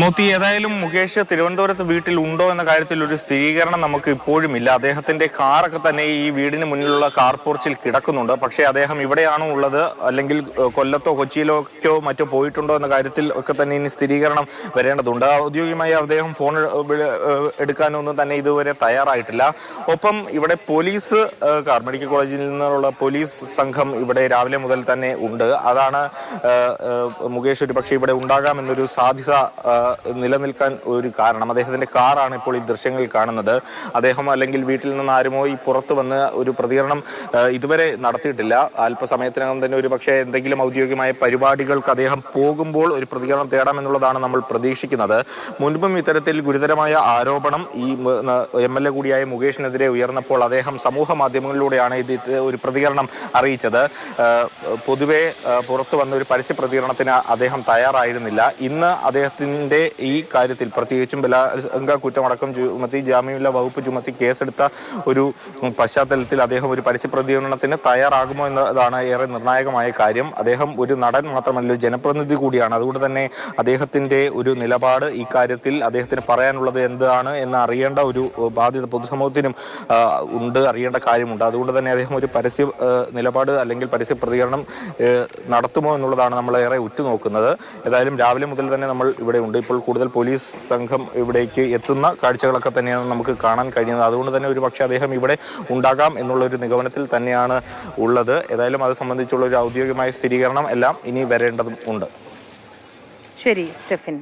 മോത്തി ഏതായാലും മുകേഷ് തിരുവനന്തപുരത്ത് വീട്ടിൽ ഉണ്ടോ എന്ന കാര്യത്തിൽ ഒരു സ്ഥിരീകരണം നമുക്ക് ഇപ്പോഴും ഇല്ല. അദ്ദേഹത്തിന്റെ കാറൊക്കെ തന്നെ ഈ വീടിന് മുന്നിലുള്ള കാർ പോർച്ചിൽ കിടക്കുന്നുണ്ട്. പക്ഷേ അദ്ദേഹം ഇവിടെയാണോ ഉള്ളത്? അല്ലെങ്കിൽ കൊല്ലത്തോ കൊച്ചിയിലോക്കോ മറ്റോ പോയിട്ടുണ്ടോ എന്ന കാര്യത്തിൽ ഒക്കെ തന്നെ ഇനി സ്ഥിരീകരണം വരേണ്ടതുണ്ട്. ഔദ്യോഗികമായി അദ്ദേഹം ഫോൺ എടുക്കാനൊന്നും തന്നെ ഇതുവരെ തയ്യാറായിട്ടില്ല. ഒപ്പം ഇവിടെ പോലീസ് കാർ മെഡിക്കൽ കോളേജിൽ നിന്നുള്ള പോലീസ് സംഘം ഇവിടെ രാവിലെ മുതൽ തന്നെ ഉണ്ട്. അതാണ് മുകേഷ് ഒരു പക്ഷേ ഇവിടെ ഉണ്ടാകാമെന്നൊരു സാധ്യത നിലനിൽക്കാൻ ഒരു കാരണം. അദ്ദേഹത്തിന്റെ കാറാണ് ഇപ്പോൾ ഈ ദൃശ്യങ്ങളിൽ കാണുന്നത്. അദ്ദേഹം അല്ലെങ്കിൽ വീട്ടിൽ നിന്ന് ആരുമോ ഈ പുറത്ത് വന്ന് ഒരു പ്രതികരണം ഇതുവരെ നടത്തിയിട്ടില്ല. അല്പസമയത്തിനകം തന്നെ ഒരു പക്ഷേ എന്തെങ്കിലും ഔദ്യോഗികമായ പരിപാടികൾക്ക് അദ്ദേഹം പോകുമ്പോൾ ഒരു പ്രതികരണം തേടാമെന്നുള്ളതാണ് നമ്മൾ പ്രതീക്ഷിക്കുന്നത്. മുൻപും ഇത്തരത്തിൽ ഗുരുതരമായ ആരോപണം ഈ എം എൽ എ കൂടിയായ മുകേഷിനെതിരെ ഉയർന്നപ്പോൾ അദ്ദേഹം സമൂഹ മാധ്യമങ്ങളിലൂടെയാണ് ഇത് ഒരു പ്രതികരണം അറിയിച്ചത്. പൊതുവെ പുറത്തു വന്ന ഒരു പരസ്യ പ്രതികരണത്തിന് അദ്ദേഹം തയ്യാറായിരുന്നില്ല. ഇന്ന് അദ്ദേഹത്തിന്റെ ഈ കാര്യത്തിൽ പ്രത്യേകിച്ചും ബലാത്സംഗ കുറ്റമടക്കം ചുമത്തി ജാമ്യമില്ല വകുപ്പ് ചുമത്തി കേസെടുത്ത ഒരു പശ്ചാത്തലത്തിൽ അദ്ദേഹം ഒരു പരസ്യ പ്രതികരണത്തിന് തയ്യാറാകുമോ എന്നതാണ് ഏറെ നിർണായകമായ കാര്യം. അദ്ദേഹം ഒരു നടൻ മാത്രമല്ല ജനപ്രതിനിധി കൂടിയാണ്. അതുകൊണ്ട് തന്നെ അദ്ദേഹത്തിന്റെ ഒരു നിലപാട് ഈ കാര്യത്തിൽ അദ്ദേഹത്തിന് പറയാനുള്ളത് എന്താണ് എന്ന് അറിയേണ്ട ഒരു ബാധ്യത പൊതുസമൂഹത്തിനും ഉണ്ട് അറിയേണ്ട കാര്യമുണ്ട്. അതുകൊണ്ട് തന്നെ അദ്ദേഹം ഒരു പരസ്യ നിലപാട് അല്ലെങ്കിൽ പരസ്യ പ്രതികരണം നടത്തുമോ എന്നുള്ളതാണ് നമ്മൾ ഏറെ ഉറ്റുനോക്കുന്നത്. ഏതായാലും രാവിലെ മുതൽ തന്നെ നമ്മൾ ഇവിടെ ഉണ്ട്. ഇപ്പോൾ കൂടുതൽ പോലീസ് സംഘം ഇവിടേക്ക് എത്തുന്ന കാഴ്ചകളൊക്കെ തന്നെയാണ് നമുക്ക് കാണാൻ കഴിയുന്നത്. അതുകൊണ്ട് തന്നെ ഒരു പക്ഷേ അദ്ദേഹം ഇവിടെ ഉണ്ടാകാം എന്നുള്ള ഒരു നിഗമനത്തിൽ തന്നെയാണ് ഉള്ളത്. ഏതായാലും അത് സംബന്ധിച്ചുള്ള ഒരു ഔദ്യോഗികമായ സ്ഥിരീകരണം എല്ലാം ഇനി വരേണ്ടതും ഉണ്ട്. ശരി സ്റ്റെഫിൻ.